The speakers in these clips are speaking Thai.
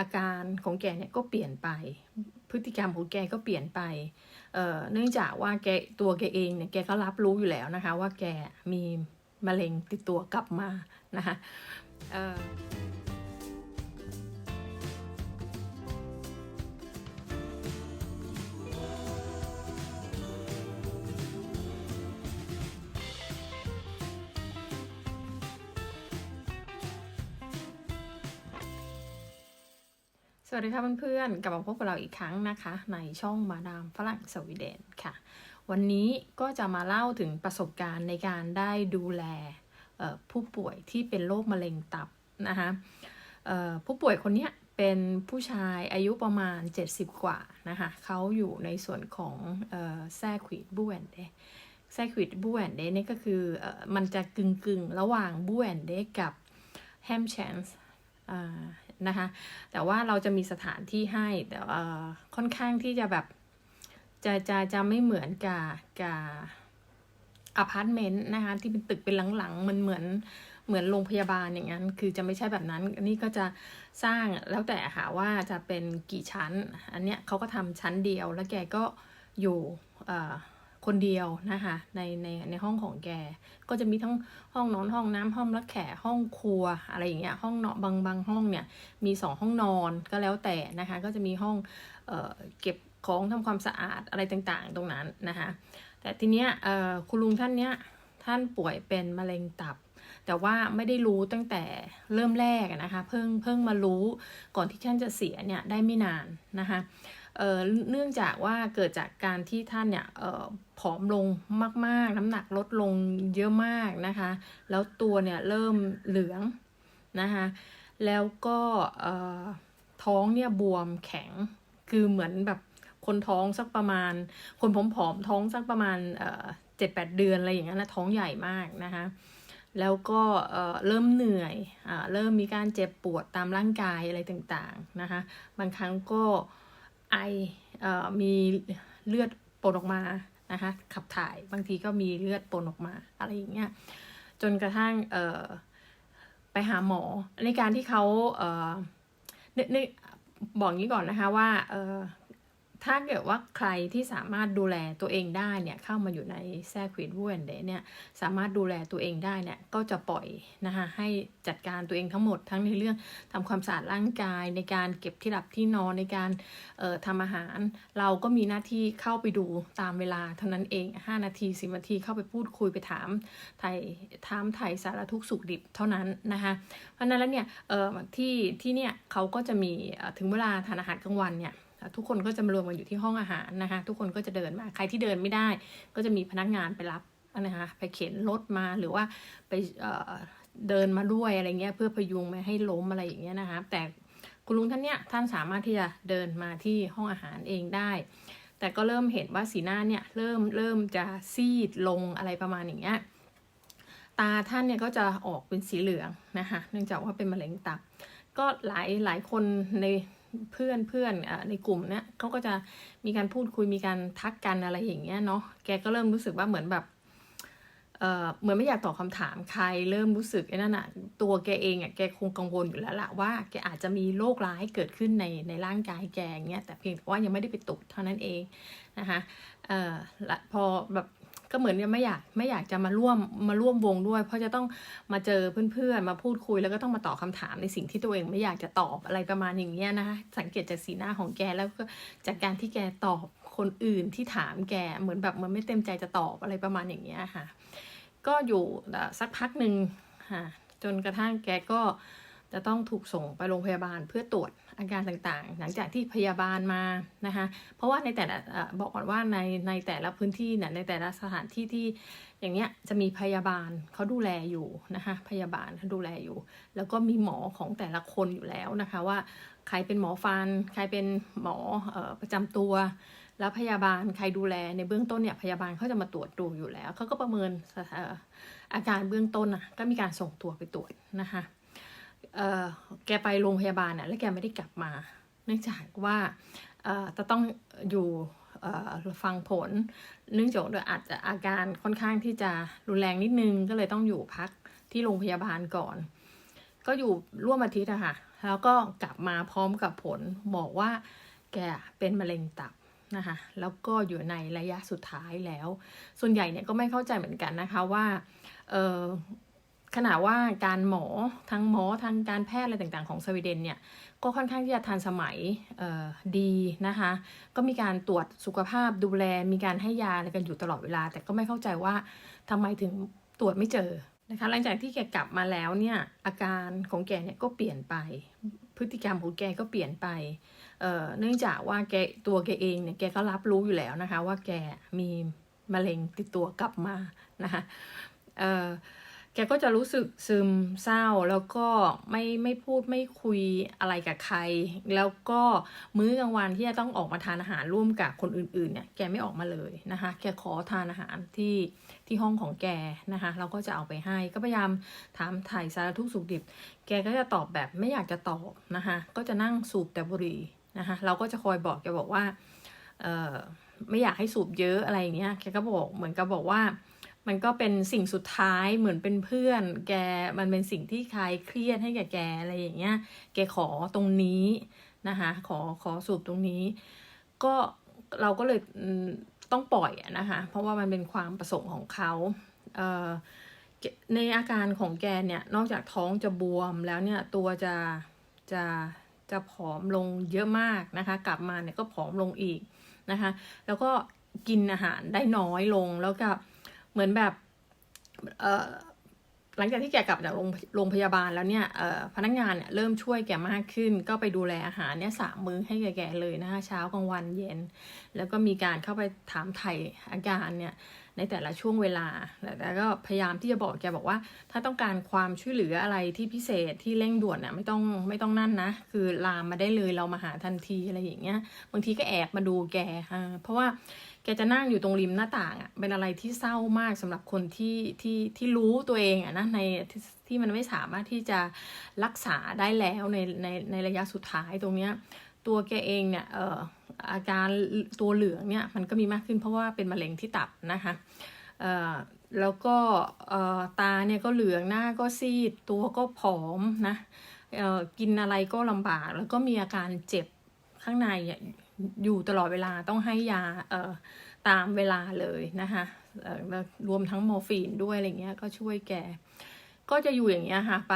อาการของแกเนี่ยก็เปลี่ยนไป พฤติกรรมของแกก็เปลี่ยนไปเอ่อเนื่องจากว่าแกตัวแกเองเนี่ยแกก็รับรู้อยู่แล้วนะคะ ว่าแกมีมะเร็งติดตัวกลับมานะคะ สวัสดีค่ะเพื่อนๆ กลับมาพบกับเราอีกครั้งนะคะ ในช่องมาดามฝรั่งสวีเดนค่ะ วันนี้ก็จะมาเล่าถึงประสบการณ์ในการได้ดูแลผู้ป่วยที่เป็นโรคมะเร็งตับนะคะผู้ป่วยคนนี้เป็นผู้ชายอายุประมาณ 70 กว่านะคะเขาอยู่ในส่วนของแซ่ควิดบูแอนเดแซ่ควิดบูแอนเดนี่ก็คือออมันจะกึ่งกึ่งๆ ระหว่างบูแอนเดกับแฮมแชนส์ นะคะ แต่ว่าเราจะมีสถานที่ให้แต่ค่อนข้างที่จะแบบจะจะจะไม่เหมือนกับกับอพาร์ตเมนต์นะคะที่เป็นตึกเป็นหลังๆมันเหมือนเหมือนโรงพยาบาลอย่างนั้น คือจะไม่ใช่แบบนั้นอันนี้ก็จะสร้างแล้วแต่ค่ะว่าจะเป็นกี่ชั้น อันเนี้ยเขาก็ทำชั้นเดียวแล้วแกก็อยู่เอ่อ คนเดียวนะคะในในในห้องของแก ก็จะมีทั้งห้องนอนห้องน้ำห้องรับแขกห้องครัวอะไรอย่างเงี้ยห้องเนาะบางบางห้องเนี่ยมีสองห้องนอนก็แล้วแต่นะคะก็จะมีห้องเออเก็บของทำความสะอาดอะไรต่างๆ ตรงนั้นนะคะแต่ทีเนี้ยคุณลุงท่านเนี้ยท่านป่วยเป็นมะเร็งตับ แต่ว่าไม่ได้รู้ตั้งแต่เริ่มแรกนะคะเพิ่งเพิ่งมารู้ก่อนที่ท่านจะเสียเนี่ยได้ไม่นานนะคะเเนื่องจากว่าเกิดจากการที่ท่านเนี่ย ผอมลงมากๆ น้ำหนักลดลงเยอะมากนะคะ แล้วตัวเนี่ยเริ่มเหลืองนะคะ แล้วก็ท้องเนี่ยบวมแข็ง คือเหมือนแบบคนท้องสักประมาณ คนผอมๆท้องสักประมาณเจ็ดแปดเดือนอะไรอย่างเงี้ยนะท้องใหญ่มากนะคะแล้วก็เริ่มเหนื่อยอเริ่มมีการเจ็บปวดตามร่างกายอะไรต่างๆนะคะ บางครั้งก็ไอเอ่อมีเลือดปนออกมา นะคะขับถ่ายบางทีก็มีเลือดปนออกมาอะไรอย่างเงี้ยจนกระทั่งเออไปหาหมอในการที่เขาเออนเนบอกงี้ก่อนนะคะว่าเออ ถ้าเกิดว่าใครที่สามารถดูแลตัวเองได้เนี่ยเข้ามาอยู่ในแซควิดวูแอนเดเนี่ยสามารถดูแลตัวเองได้เนี่ยก็จะปล่อยนะคะให้จัดการตัวเองทั้งหมดทั้งในเรื่องทำความสะอาดร่างกาย ในการเก็บที่หลับที่นอนในการเอ่อทำอาหาร เราก็มีหน้าที่เข้าไปดูตามเวลาเท่านั้นเอง 5 นาที 10 นาทีเข้าไปพูดคุยไปถามไทยถามไทยสารทุกข์สุขดิบเท่านั้นนะคะเพราะนั้นแล้วเนี่ยเอ่อที่ที่เนี่ยเขาก็จะมีถึงเวลาทานอาหารกลางวันเนี่ย ทุกคนก็จะมารวมกันอยู่ที่ห้องอาหารนะคะ ทุกคนก็จะเดินมา ใครที่เดินไม่ได้ ก็จะมีพนักงานไปรับนะคะไปเข็นรถมาหรือว่าไปเเดินมาด้วยอะไรเงี้ยเพื่อพยุงไม่ให้ล้มอะไรอย่างเงี้ยนะคะ แต่คุณลุงท่านเนี้ยท่านสามารถที่จะเดินมาที่ห้องอาหารเองได้ แต่ก็เริ่มเห็นว่าสีหน้าเนี่ยเริ่มเริ่มจะซีดลงอะไรประมาณอย่างเงี้ยตาท่านเนี่ยก็จะออกเป็นสีเหลืองนะคะเนื่องจากว่าเป็นมะเร็งตับ ก็หลายหลายคนใน เพื่อนเพื่อนในกลุ่มเนี่ยเขาก็จะมีการพูดคุยมีการทักกันอะไรอย่างเงี้ยเนาะแกก็เริ่มรู้สึกว่าเหมือนแบบเออเหมือนไม่อยากตอบคำถามใครเริ่มรู้สึกไอ้นั่นอะตัวแกเองอะแกคงกังวลอยู่แล้วละว่าแกอาจจะมีโรคร้ายเกิดขึ้นในในร่างกายแกอย่างเงี้ยแต่เพียงแต่ว่ายังไม่ได้ไปตรวจเท่านั้นเองนะคะเออละพอแบบ ก็เหมือนยังไม่อยากไม่อยากจะมาร่วมมาร่วมวงด้วย เพราะจะต้องมาเจอเพื่อนๆ มาพูดคุยแล้วก็ต้องมาตอบคาถามในสิ่งที่ตัวเองไม่อยากจะตอบอะไรประมาณอย่างเงี้ยนะคะสังเกตจากสีหน้าของแกแล้วก็จากการที่แกตอบคนอื่นที่ถามแกเหมือนแบบมันไม่เต็มใจจะตอบอะไรประมาณอย่างเงี้ยค่ะ ก็อยู่สักพักหนึ่งค่ะจนกระทั่งแกก็ จะต้องถูกส่งไปโรงพยาบาลเพื่อตรวจอาการต่างๆ หลังจากที่พยาบาลมานะคะเพราะว่าในแต่ละเอ่อบอกก่อนว่าในในแต่ละพื้นที่เนี่ยในแต่ละสถานที่ที่อย่างเนี้ยจะมีพยาบาลเขาดูแลอยู่นะคะพยาบาลเขาดูแลอยู่ แล้วก็มีหมอของแต่ละคนอยู่แล้วนะคะว่าใครเป็นหมอฟัน ใครเป็นหมอเอ่อประจำตัว แล้วพยาบาลใครดูแลในเบื้องต้นเนี่ยพยาบาลเขาจะมาตรวจดูอยู่แล้วเขาก็ประเมินอาการเบื้องต้นนะก็มีการส่งตัวไปตรวจนะคะ แกไปโรงพยาบาลน่ะแล้วแกไม่ได้กลับมา เนื่องจากว่าจะต้องอยู่ฟังผล เนื่องจากอาจจะอาการค่อนข้างที่จะรุนแรงนิดนึงก็เลยต้องอยู่พักที่โรงพยาบาลก่อน ก็อยู่ร่วมอาทิตย์อะค่ะแล้วก็กลับมาพร้อมกับผลบอกว่าแกเป็นมะเร็งตับนะคะแล้วก็อยู่ในระยะสุดท้ายแล้ว ส่วนใหญ่เนี่ยก็ไม่เข้าใจเหมือนกันนะคะว่า ขณะว่าการหมอทั้งหมอทางการแพทย์อะไรต่างๆของสวีเดนเนี่ยก็ค่อนข้างที่จะทันสมัยดีนะคะ ก็มีการตรวจสุขภาพดูแล มีการให้ยาอะไรกันอยู่ตลอดเวลา แต่ก็ไม่เข้าใจว่าทำไมถึงตรวจไม่เจอนะคะ หลังจากที่แกกลับมาแล้วเนี่ยอาการของแกเนี่ยก็เปลี่ยนไป พฤติกรรมของแกก็เปลี่ยนไปเนื่องจากว่าแกตัวแกเองเนี่ยแกก็รับรู้อยู่แล้วนะคะ ว่าแกมีมะเร็งติดตัวกลับมานะคะ ก็จะรู้สึกซึมเศร้าแล้วก็ไม่ไม่พูดไม่คุยอะไรกับใคร แล้วก็มื้อกลางวันที่จะต้องออกมาทานอาหารร่วมกับคนอื่นๆเนี่ยแกไม่ออกมาเลยนะคะ แกขอทานอาหารที่ที่ห้องของแกนะคะ เราก็จะเอาไปให้ก็พยายามถามถ่ายสารทุกสุขดิบ แกก็จะตอบแบบไม่อยากจะตอบนะคะ ก็จะนั่งสูบแต่บุหรี่นะคะ เราก็จะคอยบอกแกบอกว่าเออไม่อยากให้สูบเยอะอะไรอย่างเงี้ยแกก็บอกเหมือนกับบอกว่า มันก็เป็นสิ่งสุดท้ายเหมือนเป็นเพื่อน แกมันเป็นสิ่งที่คลายเครียดให้แกแกอะไรอย่างเงี้ย แกขอตรงนี้นะคะขอขอสูบตรงนี้ ก็เราก็เลยต้องปล่อยนะคะเพราะว่ามันเป็นความประสงค์ของเขาเในอาการของแกเนี่ยนอกจากท้องจะบวมแล้วเนี่ยตัวจะจะจะผอมลงเยอะมากนะคะ กลับมาเนี่ยก็ผอมลงอีกนะคะ แล้วก็กินอาหารได้น้อยลงแล้วก็ เหมือนแบบเอ่อหลังจากที่แกกลับจากโรงงพยาบาลแล้วเนี่ยพนักงานเนี่ยเริ่มช่วยแกมากขึ้น ก็ไปดูแลอาหารเนี่ยสามมื้อให้แกเลยนะคะเช้ากลางวันเย็น แล้วก็มีการเข้าไปถามไถ่อาการเนี่ยในแต่ละช่วงเวลาแล้วก็พยายามที่จะบอกแกบอกว่า ถ้าต้องการความช่วยเหลืออะไรที่พิเศษที่เร่งด่วนน่ะไม่ต้องไม่ต้องนั่นนะ คือลามมาได้เลยเรามาหาทันทีอะไรอย่างเงี้ยบางทีก็แอบมาดูแกเพราะว่า จะนั่งอยู่ตรงริมหน้าต่างอะเป็นอะไรที่เศร้ามากสำหรับคนที่ที่ที่รู้ตัวเองอะนะในที่มันไม่สามารถที่จะรักษาได้แล้วในในในระยะสุดท้ายตรงเนี้ยตัวแกเองเนี่ยเอ่ออาการตัวเหลืองเนี่ยมันก็มีมากขึ้นเพราะว่าเป็นมะเร็งที่ตับนะคะเอ่อแล้วก็เอ่อตาเนี่ยก็เหลืองหน้าก็ซีด ตัวก็ผอมนะเอ่อกินอะไรก็ลำบากแล้วก็มีอาการเจ็บข้างใน อยู่ตลอดเวลาต้องให้ยาเอ่อตามเวลาเลยนะคะรวมทั้งโมฟีนด้วยอะไรเงี้ยก็ช่วยแก ก็จะอยู่อย่างเงี้ยค่ะไป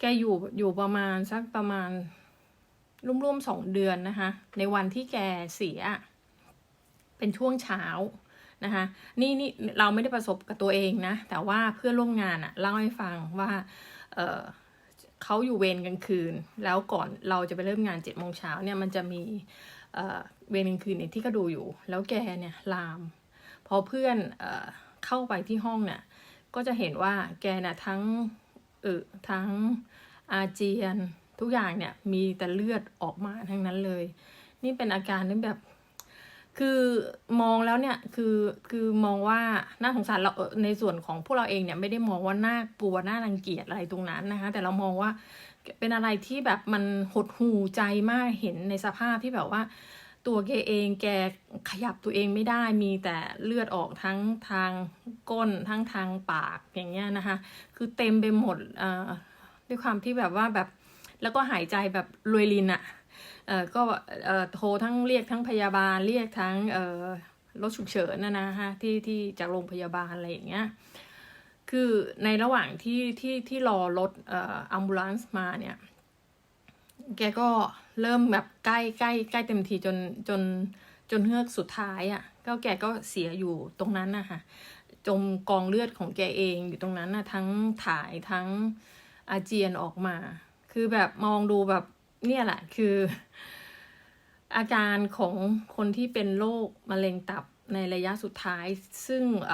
แกอยู่อยู่ประมาณสักประมาณร่วมๆสองเดือนนะคะ ในวันที่แกเสีย เป็นช่วงเช้านะคะนี่นี่เราไม่ได้ประสบกับตัวเองนะ แต่ว่าเพื่อนร่วมงานอะเล่าให้ฟังว่าเออเขาอยู่เวรกลางคืน แล้วก่อนเราจะไปเริ่มงานเจ็ดโมงเช้าเนี่ยมันจะมี เวรกลางคืนเนี่ยที่ก็ดูอยู่ แล้วแกเนี่ยลาม พอเพื่อนเอเข้าไปที่ห้องเนี่ย ก็จะเห็นว่าแกน่ะทั้งเออทั้งอาเจียนทุกอย่างเนี่ยมีแต่เลือดออกมาทั้งนั้นเลย นี่เป็นอาการที่แบบ คือมองแล้วเนี่ยคือคือมองว่าน่าสงสารเราในส่วนของพวกเราเองเนี่ยไม่ได้มองว่าน่ากลัวน่ารังเกียจอะไรตรงนั้นนะคะแต่เรามองว่า เป็นอะไรที่แบบมันหดหูใจมากเห็นในสภาพที่แบบว่า ตัวแกเองแกขยับตัวเองไม่ได้มีแต่เลือดออกทั้งทางก้นทั้งทางปากอย่างเงี้ยนะคะ คือเต็มไปหมดด้วยความที่แบบว่าแบบแล้วก็หายใจแบบรวยลินอะ่ะก็โทรทั้งเรียกทั้งพยาบาลเรียกทั้งรถฉุกเฉินนะนะฮะที่ที่จากโรงพยาบาลอะไรอย่างเงี้ย คือในระหว่างที่ที่ที่รอรถเอ่ออัมบูลันซ์มาเนี่ย แกก็เริ่มแบบใกล้ใกล้ใกล้เต็มทีจนจนจนเฮือกสุดท้ายอะ่ะ ก็แกก็เสียอยู่ตรงนั้นนะคะจมกองเลือดของแกเองอยู่ตรงนั้นนะทั้งถ่ายทั้งอาเจียนออกมา คือแบบมองดูแบบเนี่ยแหละคือ อาการของคนที่เป็นโรคมะเร็งตับในระยะสุดท้าย ซึ่งเ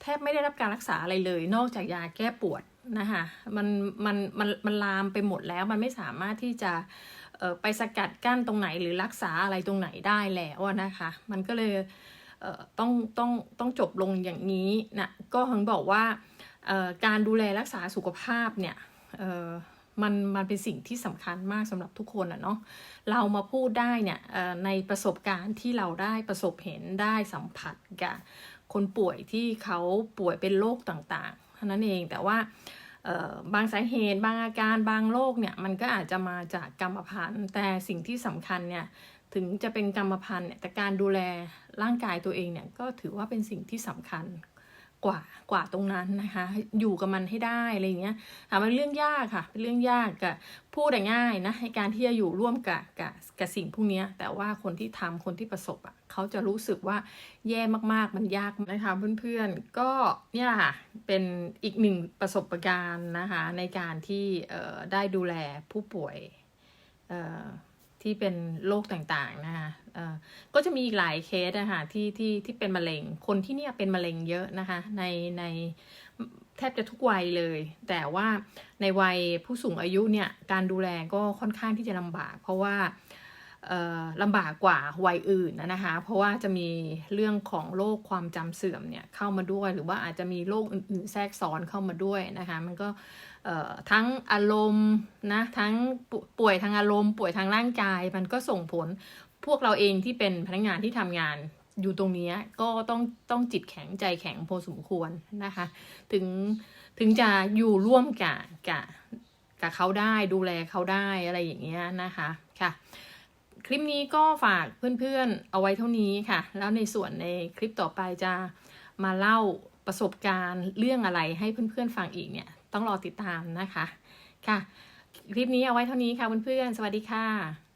แทบไม่ได้รับการรักษาอะไรเลย นอกจากยาแก้ปวดนะคะมันมันมันมันลามไปหมดแล้วมันไม่สามารถที่จะไปสกัดกั้นตรงไหนหรือรักษาอะไรตรงไหนได้แล้วนะคะ มันก็เลยต้องต้องต้องจบลงอย่างนี้นะก็ถึงบอกว่าการดูแลรักษาสุขภาพเนี่ยมันมันเป็นสิ่งที่สำคัญมากสำหรับทุกคนอะเนาะเรามาพูดได้เนี่ยในประสบการณ์ที่เราได้ประสบเห็นได้สัมผัสกับ คนป่วยที่เขาป่วยเป็นโรคต่างๆเท่านั้นเองแต่ว่าบางสาเหตุบางอาการบางโรคเนี่ยมันก็อาจจะมาจากกรรมพันธุ์ แต่สิ่งที่สำคัญเนี่ยถึงจะเป็นกรรมพันธุ์เนี่ยแต่การดูแลร่างกายตัวเองเนี่ยก็ถือว่าเป็นสิ่งที่สำคัญ กว่ากว่าตรงนั้นนะคะ อยู่กับมันให้ได้อะไรอย่างเงี้ยถามว่าเรื่องยากค่ะ เป็นเรื่องยากกับพูดได้ง่ายนะในการที่จะอยู่ร่วมกับกับกับสิ่งพวกนี้แต่ว่าคนที่ทำคนที่ประสบอะเขาจะรู้สึกว่าแย่มากๆมันยากนะคะเพื่อนๆ ก็เนี่ยแหละค่ะเป็นอีกหนึ่งประสบการณ์นะคะในการที่ได้ดูแลผู้ป่วยเออ ที่เป็นโรคต่างๆนะคะก็จะมีอีกหลายเคสนะคะที่ที่ที่เป็นมะเร็ง คนที่เนี่ยเป็นมะเร็งเยอะนะคะ ในในแทบจะทุกวัยเลย แต่ว่าในวัยผู้สูงอายุเนี่ยการดูแลก็ค่อนข้างที่จะลำบาก เพราะว่า ลำบากกว่าวัยอื่นนะคะ เพราะว่าจะมีเรื่องของโรคความจำเสื่อมเนี่ยเข้ามาด้วย หรือว่าอาจจะมีโรคอื่นๆ แทรกซ้อนเข้ามาด้วยนะคะ มันก็ทั้งอารมณ์นะทั้งป่วยทางอารมณ์ป่วยทางร่างกาย มันก็ส่งผลพวกเราเองที่เป็นพนักงานที่ทำงานอยู่ตรงนี้ก็ต้องต้องจิตแข็งใจแข็งพอสมควรนะคะ ถึงถึงจะอยู่ร่วมกับกับกับเขาได้ดูแลเขาได้อะไรอย่างเงี้ยนะคะค่ะ ลิปนี้ก็ฝากเพื่อนๆเอาไว้เท่านี้ค่ะ แล้วในส่วนในคลิปต่อไปจะมาเล่าประสบการณ์เรื่องอะไรให้เพื่อนๆฟังอีกเนี่ย ต้องรอติดตามนะคะ ค่ะ คลิปนี้เอาไว้เท่านี้ค่ะเพื่อนๆ สวัสดีค่ะ